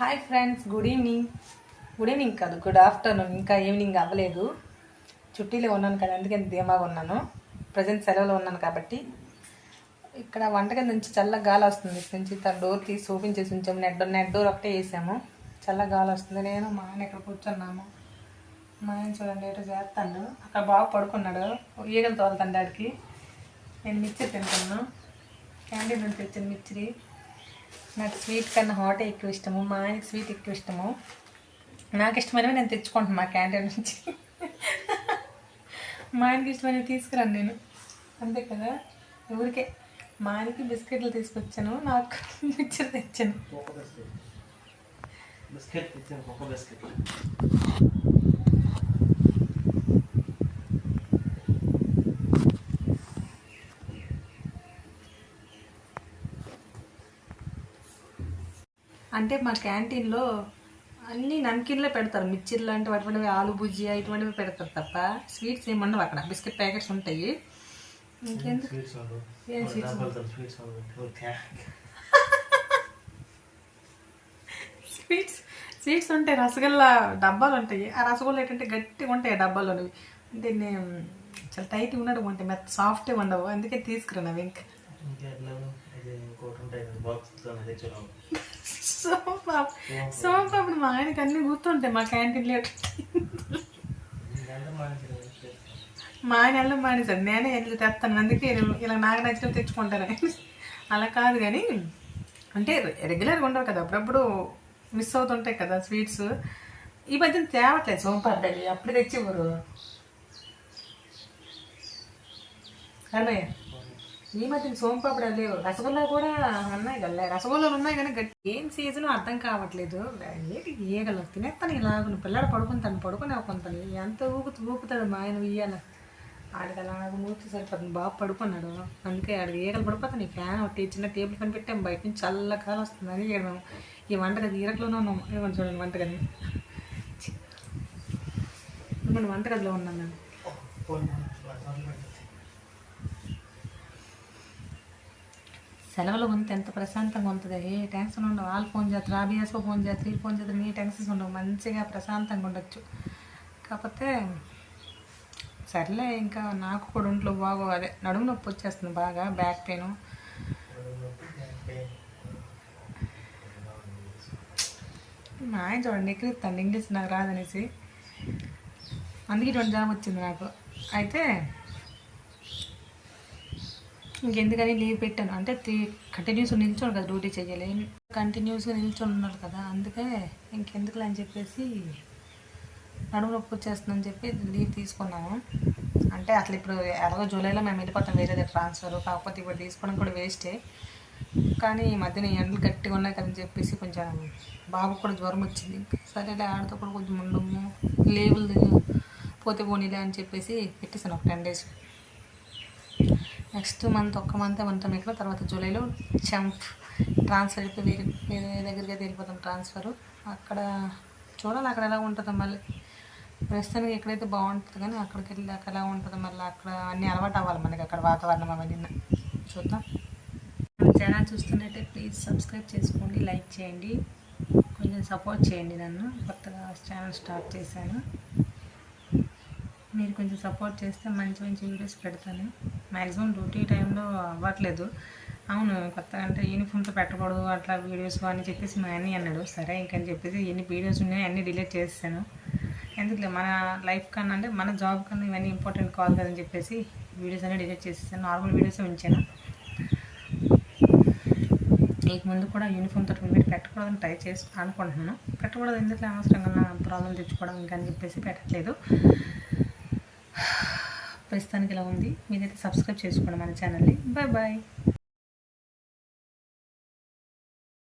Hi friends good evening good evening కాదు good afternoon ఇంకా evening అవ్వలేదు. చుట్టీలో ఉన్నాను కదా అందుకే ధీమాగా ఉన్నాను. ప్రజెంట్ సెలవులో ఉన్నాను కాబట్టి. ఇక్కడ వంటగది నుంచి చల్ల గాలి వస్తుంది. ఇక్కడి నుంచి తన డోర్ తీసి చూపించేసి ఉంచాము. నెట్ నెట్ డోర్ ఒకటే వేసాము. చల్ల గాలి వస్తుంది. నేను మా ఆయన ఇక్కడ కూర్చున్నాము. మా ఆయన చూడండి ఏటో చేస్తాను అక్కడ బాగా పడుకున్నాడు. ఈగలు తోలుతాను డాడికి. నేను మిక్చర్ తింటున్నాను క్యాంటీన్ నుంచి తెచ్చిన మిక్చరీ నాకు స్వీట్ కన్నా హాటే ఎక్కువ ఇష్టము మా ఆయనకి స్వీట్ ఎక్కువ ఇష్టము. నాకు ఇష్టమైనవి నేను తెచ్చుకుంటాను మా క్యాంటీన్ నుంచి. మా ఆయనకి ఇష్టమైనవి తీసుకురాను నేను. అంతే కదా? ఊరికే మా ఆయనకి బిస్కెట్లు తీసుకొచ్చాను నాకు మిక్చర్ తెచ్చాను. బిస్కెట్. తెచ్చాను బిస్కెట్ అంటే మా క్యాంటీన్లో అన్ని నమ్కిన్లే పెడతారు. మిర్చిర్ లాంటి అటువంటివి ఆలు భుజియా ఇటువంటివి పెడతారు తప్ప స్వీట్స్ ఏమి ఉండవు అక్కడ. బిస్కెట్ ప్యాకెట్స్ ఉంటాయి. ఇంకెందుకు? స్వీట్స్ ఏం స్వీట్స్ ఉండవు? స్వీట్స్ స్వీట్స్ ఉంటాయి రసగుల్లా డబ్బాలు ఉంటాయి. ఆ రసగుల్లా ఏంటంటే గట్టిగా ఉంటాయి ఆ డబ్బాలు అంటే నేను చాలా టైట్గా ఉండడం ఉంటాయి మెత్త సాఫ్ట్గా ఉండవు. అందుకే తీసుకురాను అవి ఇంకా సోంపాపు సోంపాపుడు మా ఆయనకి అన్నీ గుర్తుంటాయి మా క్యాంటీన్లో ఇంకంటే మంచిది మా ఆయన వెళ్ళడం మానేశాడు నేనే వెళ్ళి తెస్తాను అందుకే ఇలా- నాకు నచ్చినవి తెచ్చుకుంటాను. అలా కాదు కానీ అంటే రెగ్యులర్గా ఉండవు కదా అప్పుడప్పుడు మిస్ అవుతుంటాయి కదా స్వీట్స్ ఈ మధ్యన తేవట్లేదు సోంపాపడి అప్పుడు తెచ్చివ్వరు అన్నయ్య. ఈ మధ్యన సోంపాపడి లేవు. రసగుల్లా కూడా ఉన్నాయి కదా రసగుల్లాలు ఉన్నాయి కానీ గట్టి ఏం సీజన్ అర్థం కావట్లేదు. ఏంటి ఈగలు తినేస్తాను ఇలాగను పిల్లడు పడుకుంటాను పడుకునే కొంతాను ఎంత ఊగుతూ ఊపుతాడు మా ఆయన ఉయ్యాల. ఆడికి అలా మూర్తి సరిపోతుంది. బాగా పడుకున్నాడు. అందుకే ఆడికి ఈగలు పడిపోతాను. ఈ ఫ్యాన్ ఒకటి చిన్న టేబుల్ పని పెట్టాము. బయట నుంచి చల్ల కాలం వస్తుంది. అని ఇక్కడ మేము ఈ వంటగది ఈరట్లోనే ఉన్నాం. ఏమని చూడండి వంటగది వంటగదిలో ఉన్నాను మేము. సెలవులో ఉంటే ఎంత ప్రశాంతంగా ఉంటుంది. ఏ టెన్షన్ ఉండవు. వాళ్ళు ఫోన్ చేస్తారు ఆబిఎస్ఓ ఫోన్ చేస్తారు వీళ్ళు ఫోన్ చేస్తారు నీ టెన్షన్స్ ఉండవు. మంచిగా ప్రశాంతంగా ఉండొచ్చు. కాకపోతే సర్లే ఇంకా నాకు కూడా ఒంట్లో బాగో అదే నడుము నొప్పి వచ్చేస్తుంది బాగా బ్యాక్ పెయిన్. మా ఆయన చూడండి ఎక్కిస్తాను ఇంగ్లీష్ నాకు రాదనేసి. అందుకే ఇటువంటి జాబ్ వచ్చింది నాకు. అయితే ఇంకెందుకని లీవ్ పెట్టాను. అంటే కంటిన్యూస్ నిల్చోను కదా డ్యూటీ చేయాలి కంటిన్యూస్గా నిల్చొని ఉన్నారు కదా అందుకే ఇంకెందుకులే అని చెప్పేసి నడుము నొప్పి వచ్చేస్తుందని చెప్పి లీవ్ తీసుకున్నాము అంటే అసలు ఇప్పుడు ఎలాగో జూలైలో మేము వెళ్ళిపోతాం వేరే దగ్గర ట్రాన్స్ఫర్. కాకపోతే ఇప్పుడు తీసుకోవడం కూడా వేస్టే. కానీ ఈ మధ్యన ఎండలు గట్టిగా ఉన్నాయి కదని చెప్పేసి కొంచెం బాబు కూడా జ్వరం వచ్చింది. సరేలే ఆడితో కూడా కొంచెం ఉండము లేవులు పోతే పోనీలే అని చెప్పేసి పెట్టేసాను ఒక టెన్ డేస్. నెక్స్ట్ మంత్ ఒక్క మంత్ ఉంటాం ఇక్కడ. తర్వాత జూలైలో చంప్ ట్రాన్స్ఫర్ అయిపోయి వేరే వేరే దగ్గరికి అయితే వెళ్ళిపోతాం ట్రాన్స్ఫర్. అక్కడ చూడాలి అక్కడ ఎలా ఉంటుందో మళ్ళీ. ప్రస్తుతానికి ఎక్కడైతే బాగుంటుంది కానీ అక్కడికి వెళ్ళి ఎలా ఉంటుందో మళ్ళీ అక్కడ అన్నీ అలవాటు అవ్వాలి మనకి అక్కడ వాతావరణం అవన్నీ. చూద్దాం. మన ఛానల్ చూస్తున్నట్టే ప్లీజ్ సబ్స్క్రైబ్ చేసుకోండి లైక్ చేయండి కొంచెం సపోర్ట్ చేయండి నన్ను. కొత్తగా ఛానల్ స్టార్ట్ చేశాను. మీరు కొంచెం సపోర్ట్ చేస్తే మంచి మంచి వీడియోస్ పెడతాను. మ్యాక్సిమం డ్యూటీ టైంలో అవ్వట్లేదు. అవును కొత్త అంటే యూనిఫామ్తో పెట్టకూడదు అట్లా వీడియోస్ అని చెప్పేసి మా అన్నీ అన్నాడు. సరే ఇంకని చెప్పేసి ఎన్ని వీడియోస్ ఉన్నాయో అన్నీ డిలీట్ చేస్తాను ఎందుకులే మన లైఫ్ కన్నా అంటే మన జాబ్ కన్నా ఇవన్నీ ఇంపార్టెంట్ కాల్ కదని చెప్పేసి వీడియోస్ అన్నీ డిలీట్ చేసేసాను. నార్మల్ వీడియోస్ ఉంచాను. మీకు ముందు కూడా యూనిఫామ్ తోటి మీరు పెట్టకూడదని ట్రై చేసి అనుకుంటున్నాను. పెట్టకూడదు ఎందుకు అనవసరంగా కన్నా ప్రాబ్లం తెచ్చుకోవడం ఇంకా అని చెప్పేసి పెట్టట్లేదు. ప్రస్తుతానికి ఇలా ఉంది. మీరైతే సబ్స్క్రైబ్ చేసుకోండి మన ఛానల్ని బాయ్ బాయ్